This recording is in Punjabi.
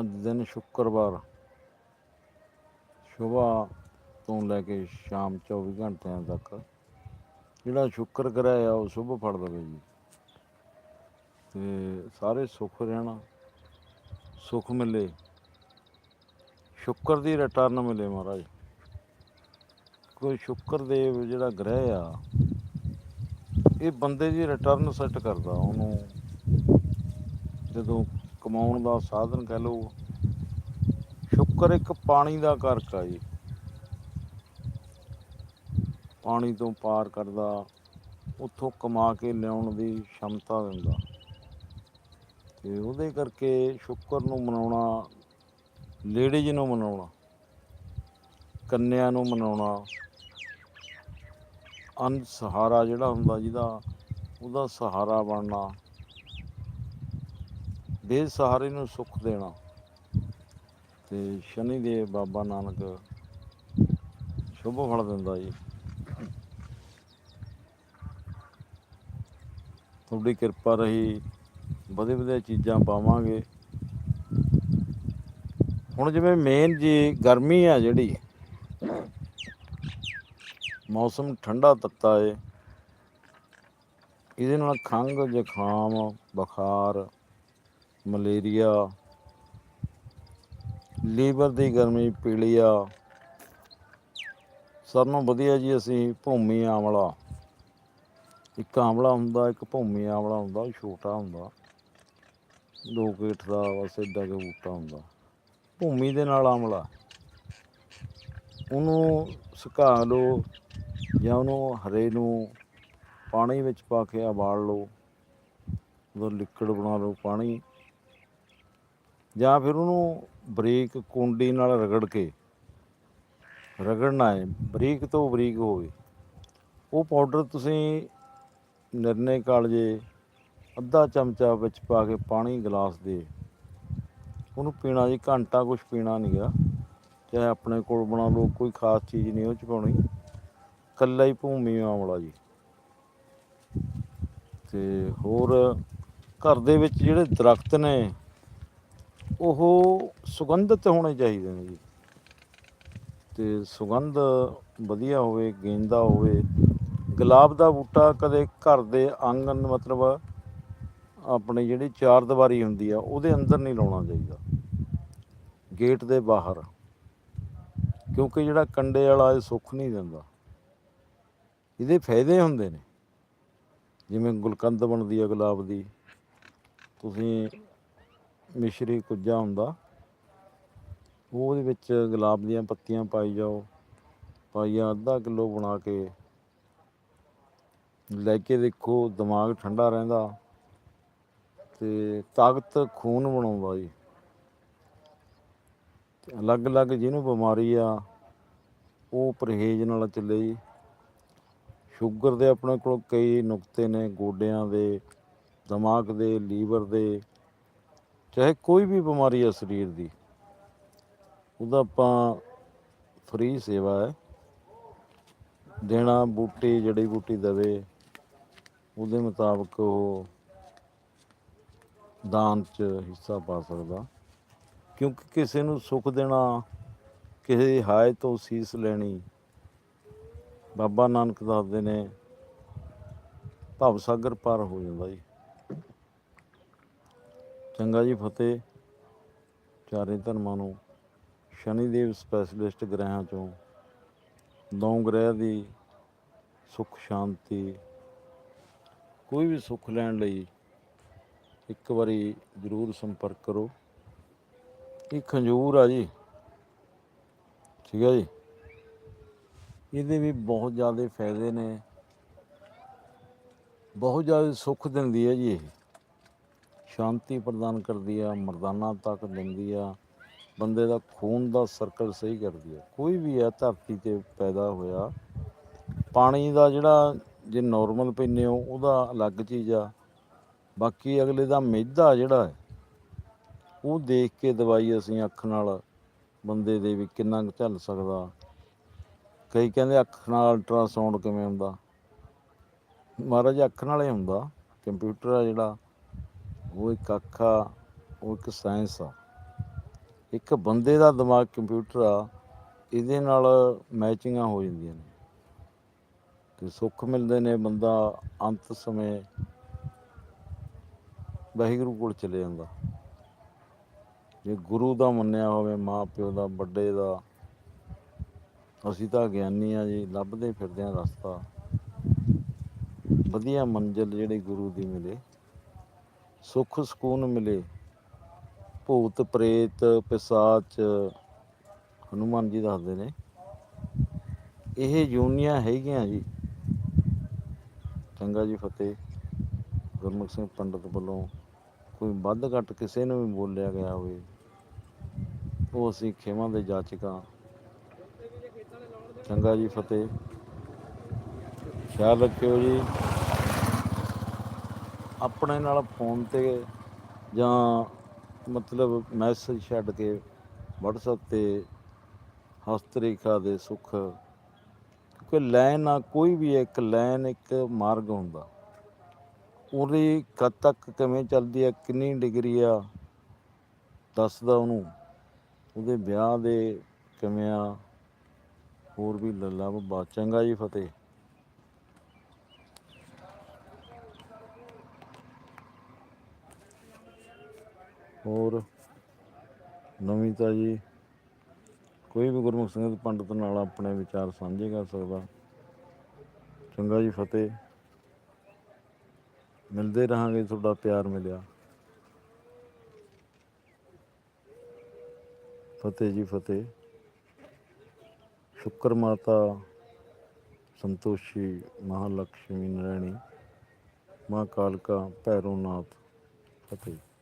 ਅੱਜ ਦਿਨ ਸ਼ੁੱਕਰਵਾਰ ਸਵੇਰ ਤੋਂ ਲੈ ਕੇ ਸ਼ਾਮ 24 ਘੰਟਿਆਂ ਤੱਕ ਜਿਹੜਾ ਸ਼ੁੱਕਰ ਗ੍ਰਹਿ ਆ, ਉਹ ਸ਼ੁਭ ਫਲ ਦੇਵੇ ਜੀ। ਤੇ ਸਾਰੇ ਸੁੱਖ ਰਹਿਣਾ, ਸੁੱਖ ਮਿਲੇ। ਸ਼ੁੱਕਰ ਦੀ ਰਿਟਰਨ ਮਿਲੇ ਮਹਾਰਾਜ। ਕੋਈ ਸ਼ੁੱਕਰ ਦੇਵ ਜਿਹੜਾ ਗ੍ਰਹਿ ਆ, ਇਹ ਬੰਦੇ ਦੀ ਰਿਟਰਨ ਸੈੱਟ ਕਰਦਾ। ਉਹਨੂੰ ਜਦੋਂ ਕਮਾਉਣ ਦਾ ਸਾਧਨ ਕਹਿ ਲਓ। ਸ਼ੁੱਕਰ ਇੱਕ ਪਾਣੀ ਦਾ ਕਾਰਕ ਆ ਜੀ। ਪਾਣੀ ਤੋਂ ਪਾਰ ਕਰਦਾ, ਉੱਥੋਂ ਕਮਾ ਕੇ ਲਿਆਉਣ ਦੀ ਸ਼ਮਤਾ ਦਿੰਦਾ। ਤੇ ਉਹਦੇ ਕਰਕੇ ਸ਼ੁੱਕਰ ਨੂੰ ਮਨਾਉਣਾ, ਲੇਡੀਜ਼ ਨੂੰ ਮਨਾਉਣਾ, ਕੰਨਿਆਂ ਨੂੰ ਮਨਾਉਣਾ, ਅਨ ਸਹਾਰਾ ਜਿਹੜਾ ਹੁੰਦਾ ਜਿਹਦਾ, ਉਹਦਾ ਸਹਾਰਾ ਬਣਨਾ। ਬੇਸਹਾਰੇ ਨੂੰ ਸੁੱਖ ਦੇਣਾ। ਤੇ ਸ਼ਨੀ ਦੇ ਬਾਬਾ ਨਾਨਕ ਸ਼ੁਭ ਫਲ ਦਿੰਦਾ ਜੀ। ਤੁਹਾਡੀ ਕਿਰਪਾ ਰਹੀ, ਵਧੇ ਵਧੇ ਚੀਜ਼ਾਂ ਪਾਵਾਂਗੇ। ਹੁਣ ਜਿਵੇਂ ਮੇਨ ਜੀ ਗਰਮੀ ਆ ਜਿਹੜੀ, ਮੌਸਮ ਠੰਡਾ ਤੱਤਾ ਏ। ਇਹਦੇ ਨਾਲ ਖੰਘ, ਜ਼ੁਕਾਮ, ਬੁਖਾਰ ਮਲੇਰੀਆ, ਲੀਵਰ ਦੀ ਗਰਮੀ, ਪੀਲੀਆ। ਸਭ ਨੂੰ ਵਧੀਆ ਜੀ ਅਸੀਂ ਭੂਮੀ ਆਮਲਾ ਇੱਕ ਆਮਲਾ ਹੁੰਦਾ, ਇੱਕ ਭੂਮੀ ਆਮਲਾ ਹੁੰਦਾ ਛੋਟਾ ਹੁੰਦਾ। ਦੋ ਗੇਠ ਦਾ ਬਸ ਏਡਾ ਕੁ ਬੂਟਾ ਹੁੰਦਾ। ਭੂਮੀ ਦੇ ਨਾਲ ਆਮਲਾ ਉਹਨੂੰ ਸੁਕਾ ਲਓ ਜਾਂ ਉਹਨੂੰ ਹਰੇ ਨੂੰ ਪਾਣੀ ਵਿੱਚ ਪਾ ਕੇ ਉਬਾਲ ਲਓ। ਉਹਦਾ ਲਿਕਵਿਡ ਬਣਾ ਲਓ ਪਾਣੀ। ਜਾਂ ਫਿਰ ਉਹਨੂੰ ਬਰੀਕ ਕੁੰਡੀ ਨਾਲ ਰਗੜ ਕੇ, ਰਗੜਨਾ ਹੈ, ਬਰੀਕ ਤੋਂ ਬਰੀਕ ਹੋਵੇ। ਉਹ ਪਾਊਡਰ ਤੁਸੀਂ ਨਿਰਣੇ ਕਾਲਜੇ ਅੱਧਾ ਚਮਚਾ ਵਿੱਚ ਪਾ ਕੇ ਪਾਣੀ ਗਲਾਸ ਦੇ, ਉਹਨੂੰ ਪੀਣਾ ਜੀ ਘੰਟਾ ਕੁਝ ਪੀਣਾ ਨਹੀਂ ਗਾ। ਚਾਹੇ ਆਪਣੇ ਕੋਲ ਬਣਾ ਲਓ, ਕੋਈ ਖਾਸ ਚੀਜ਼ ਨਹੀਂ ਉਹ ਚ ਪਾਉਣੀ। ਕੱਲਾ ਹੀ ਭੂਮੀ ਆਮਲਾ ਜੀ। ਤੇ ਹੋਰ ਘਰ ਦੇ ਵਿੱਚ ਜਿਹੜੇ ਦਰਖਤ ਨੇ ਉਹ ਸੁਗੰਧਿਤ ਹੋਣੇ ਚਾਹੀਦੇ ਨੇ ਜੀ। ਤੇ ਸੁਗੰਧ ਵਧੀਆ ਹੋਵੇ, ਗੇਂਦਾ ਹੋਵੇ, ਗੁਲਾਬ ਦਾ ਬੂਟਾ ਕਦੇ ਘਰ ਦੇ ਆਂਗਨ ਮਤਲਬ ਆਪਣੀ ਜਿਹੜੀ ਚਾਰ ਦੀਵਾਰੀ ਹੁੰਦੀ ਆ, ਉਹਦੇ ਅੰਦਰ ਨਹੀਂ ਲਾਉਣਾ ਚਾਹੀਦਾ। ਗੇਟ ਦੇ ਬਾਹਰ। ਕਿਉਂਕਿ ਜਿਹੜਾ ਕੰਡੇ ਵਾਲਾ ਇਹ ਸੁੱਖ ਨਹੀਂ ਦਿੰਦਾ। ਇਹਦੇ ਫਾਇਦੇ ਹੁੰਦੇ ਨੇ। ਜਿਵੇਂ ਗੁਲਕੰਦ ਬਣਦੀ ਆ ਗੁਲਾਬ ਦੀ। ਤੁਸੀਂ ਮਿਸ਼ਰੀ ਕੁੱਜਾ ਹੁੰਦਾ। ਉਹ ਉਹਦੇ ਵਿੱਚ ਗੁਲਾਬ ਦੀਆਂ ਪੱਤੀਆਂ ਪਾਈ ਜਾਓ। ਪਾਈਆ ਅੱਧਾ ਕਿਲੋ ਬਣਾ ਕੇ ਲੈ ਕੇ ਦੇਖੋ, ਦਿਮਾਗ ਠੰਡਾ ਰਹਿੰਦਾ। ਤੇ ਤਾਕਤ ਖੂਨ ਬਣਾਉਂਦਾ ਜੀ। ਅਲੱਗ-ਅਲੱਗ ਜਿਹਨੂੰ ਬਿਮਾਰੀ ਆ, ਉਹ ਪਰਹੇਜ਼ ਨਾਲ ਚੱਲੇ ਜੀ। ਸ਼ੂਗਰ ਦੇ ਆਪਣੇ ਕੋਲ ਕਈ ਨੁਕਤੇ ਨੇ, ਗੋਡਿਆਂ ਦੇ, ਦਿਮਾਗ ਦੇ, ਲੀਵਰ ਦੇ। ਚਾਹੇ ਕੋਈ ਵੀ ਬਿਮਾਰੀ ਆ ਸਰੀਰ ਦੀ, ਉਹਦਾ ਆਪਾਂ ਫ੍ਰੀ ਸੇਵਾ ਹੈ। ਦੇਣਾ ਬੂਟੀ, ਜੜੀ ਬੂਟੀ ਦਵੇ, ਉਹਦੇ ਮੁਤਾਬਕ ਉਹ ਦਾਨ ਚ ਹਿੱਸਾ ਪਾ ਸਕਦਾ। ਕਿਉਂਕਿ ਕਿਸੇ ਨੂੰ ਸੁੱਖ ਦੇਣਾ, ਕਿਸੇ ਦੀ ਹਾਇ ਤੋਂ ਸੀਸ ਲੈਣੀ, ਬਾਬਾ ਨਾਨਕ ਦੱਸਦੇ ਨੇ, ਭਵ ਸਾਗਰ ਪਾਰ ਹੋ ਜਾਂਦਾ ਜੀ। ਚੰਗਾ ਜੀ ਫਤਿਹ। ਚਾਰੇ ਧਰਮਾਂ ਨੂੰ ਸ਼ਨੀ ਦੇਵ ਸਪੈਸ਼ਲਿਸਟ ਗ੍ਰਹਿਆਂ ਚੋਂ ਨੌ ਗ੍ਰਹਿ ਦੀ ਸੁਖ, ਸ਼ਾਂਤੀ, ਕੋਈ ਵੀ ਸੁੱਖ ਲੈਣ ਲਈ ਇੱਕ ਵਾਰੀ ਜ਼ਰੂਰ ਸੰਪਰਕ ਕਰੋ। ਇਹ ਖੰਜੂਰ ਆ ਜੀ। ਠੀਕ ਹੈ ਜੀ। ਇਹਦੇ ਵੀ ਬਹੁਤ ਜ਼ਿਆਦਾ ਫਾਇਦੇ ਨੇ। ਬਹੁਤ ਜ਼ਿਆਦਾ ਸੁੱਖ ਦਿੰਦੀ ਹੈ ਜੀ ਇਹ। ਸ਼ਾਂਤੀ ਪ੍ਰਦਾਨ ਕਰਦੀ ਆ, ਮਰਦਾਨਾ ਤਾਕਤ ਦਿੰਦੀ ਆ। ਬੰਦੇ ਦਾ ਖੂਨ ਦਾ ਸਰਕਲ ਸਹੀ ਕਰਦੀ ਆ। ਕੋਈ ਵੀ ਆ ਧਰਤੀ ਤੇ ਪੈਦਾ ਹੋਇਆ, ਪਾਣੀ ਦਾ ਜਿਹੜਾ ਜੇ ਨਾਰਮਲ ਪੀਂਦੇ ਹੋ, ਉਹਦਾ ਅਲੱਗ ਚੀਜ਼ ਆ। ਬਾਕੀ ਅਗਲੇ ਦਾ ਮਿਹਦਾ ਜਿਹੜਾ ਹੈ, ਉਹ ਦੇਖ ਕੇ ਦਵਾਈ ਅਸੀਂ ਅੱਖ ਨਾਲ ਬੰਦੇ ਦੇ ਵੀ ਕਿੰਨਾ ਕੁ ਝੱਲ ਸਕਦਾ। ਕਈ ਕਹਿੰਦੇ ਅੱਖ ਨਾਲ ਅਲਟਰਾਸਾਊਂਡ ਕਿਵੇਂ ਹੁੰਦਾ? ਮਹਾਰਾਜ ਅੱਖ ਨਾਲ ਹੀ ਹੁੰਦਾ। ਕੰਪਿਊਟਰ ਆ ਜਿਹੜਾ। ਉਹ ਇੱਕ ਅੱਖ ਆ ਉਹ ਇੱਕ ਸਾਇੰਸ ਆ। ਇੱਕ ਬੰਦੇ ਦਾ ਦਿਮਾਗ ਕੰਪਿਊਟਰ ਆ, ਇਹਦੇ ਨਾਲ ਮੈਚਿੰਗਾਂ ਹੋ ਜਾਂਦੀਆਂ ਨੇ। ਤੇ ਸੁੱਖ ਮਿਲਦੇ ਨੇ ਬੰਦਾ ਅੰਤ ਸਮੇਂ ਵਾਹਿਗੁਰੂ ਕੋਲ ਚਲੇ ਜਾਂਦਾ। ਜੇ ਗੁਰੂ ਦਾ ਮੰਨਿਆ ਹੋਵੇ ਮਾਂ ਪਿਓ ਦਾ, ਵੱਡੇ ਦਾ, ਅਸੀਂ ਤਾਂ ਗਿਆਨੀ ਆ ਜੀ, ਲੱਭਦੇ ਫਿਰਦੇ ਆ ਰਸਤਾ। ਵਧੀਆ ਮੰਜ਼ਿਲ ਜਿਹੜੀ ਗੁਰੂ ਦੀ ਮਿਲੇ। ਸੁੱਖ ਸਕੂਨ ਮਿਲੇ। ਭੂਤ, ਪ੍ਰੇਤ, ਪਿਸਾਚ, ਹਨੂਮਾਨ ਜੀ ਦੱਸਦੇ ਨੇ। ਇਹ ਯੂਨੀਆਂ ਹੈਗੀਆਂ ਜੀ। ਚੰਗਾ ਜੀ ਫਤਿਹ। ਗੁਰਮੁਖ ਸਿੰਘ ਪੰਡਤ ਵੱਲੋਂ ਕੋਈ ਵੱਧ ਘੱਟ ਕਿਸੇ ਨੂੰ ਵੀ ਬੋਲਿਆ ਗਿਆ ਹੋਵੇ, ਉਹ ਅਸੀਂ ਖੇਮਾਂ ਦੇ ਜਾਚਕਾਂ। ਚੰਗਾ ਜੀ ਫਤਿਹ। ਖਿਆਲ ਰੱਖਿਓ ਜੀ। ਆਪਣੇ ਨਾਲ ਫੋਨ ਤੇ ਜਾਂ ਮਤਲਬ ਮੈਸੇਜ ਛੱਡ ਕੇ WhatsApp ਤੇ ਹਸਤਰੇਖਾ ਦੇ ਸੁੱਖ ਕਿਉਂਕਿ ਲਾਈਨ ਆ, ਕੋਈ ਵੀ ਇੱਕ ਲਾਈਨ ਇੱਕ ਮਾਰਗ ਹੁੰਦਾ। ਉਹਦੀ ਕਦ ਤੱਕ ਕਿਵੇਂ ਚੱਲਦੀ ਆ, ਕਿੰਨੀ ਡਿਗਰੀ ਆ, ਦੱਸਦਾ ਉਹਨੂੰ। ਉਹਦੇ ਵਿਆਹ ਦੇ ਕਿਵੇਂ ਆ, ਹੋਰ ਵੀ ਲੱਲਾ ਬੱਬਾ, ਚੰਗਾ ਜੀ ਫਤਿਹ। ਹੋਰ ਨਵੀਂ ਤਾਜੀ ਕੋਈ ਵੀ ਗੁਰਮੁਖ ਸਿੰਘ ਪੰਡਤ ਨਾਲ ਆਪਣੇ ਵਿਚਾਰ ਸਾਂਝੇ ਕਰ ਸਕਦਾ। ਚੰਗਾ ਜੀ ਫਤਿਹ। ਮਿਲਦੇ ਰਹਾਂਗੇ, ਤੁਹਾਡਾ ਪਿਆਰ ਮਿਲਿਆ। ਫਤਿਹ ਜੀ ਫਤਿਹ। ਸ਼ੁਕਰ ਮਾਤਾ ਸੰਤੋਸ਼ੀ ਮਹਾਲక్ష్ਮੀ ਨਾਰਾਇਣੀ ਮਾਂ ਕਾਲਕਾ ਭੈਰੋਨਾਥ। ਫਤਿਹ।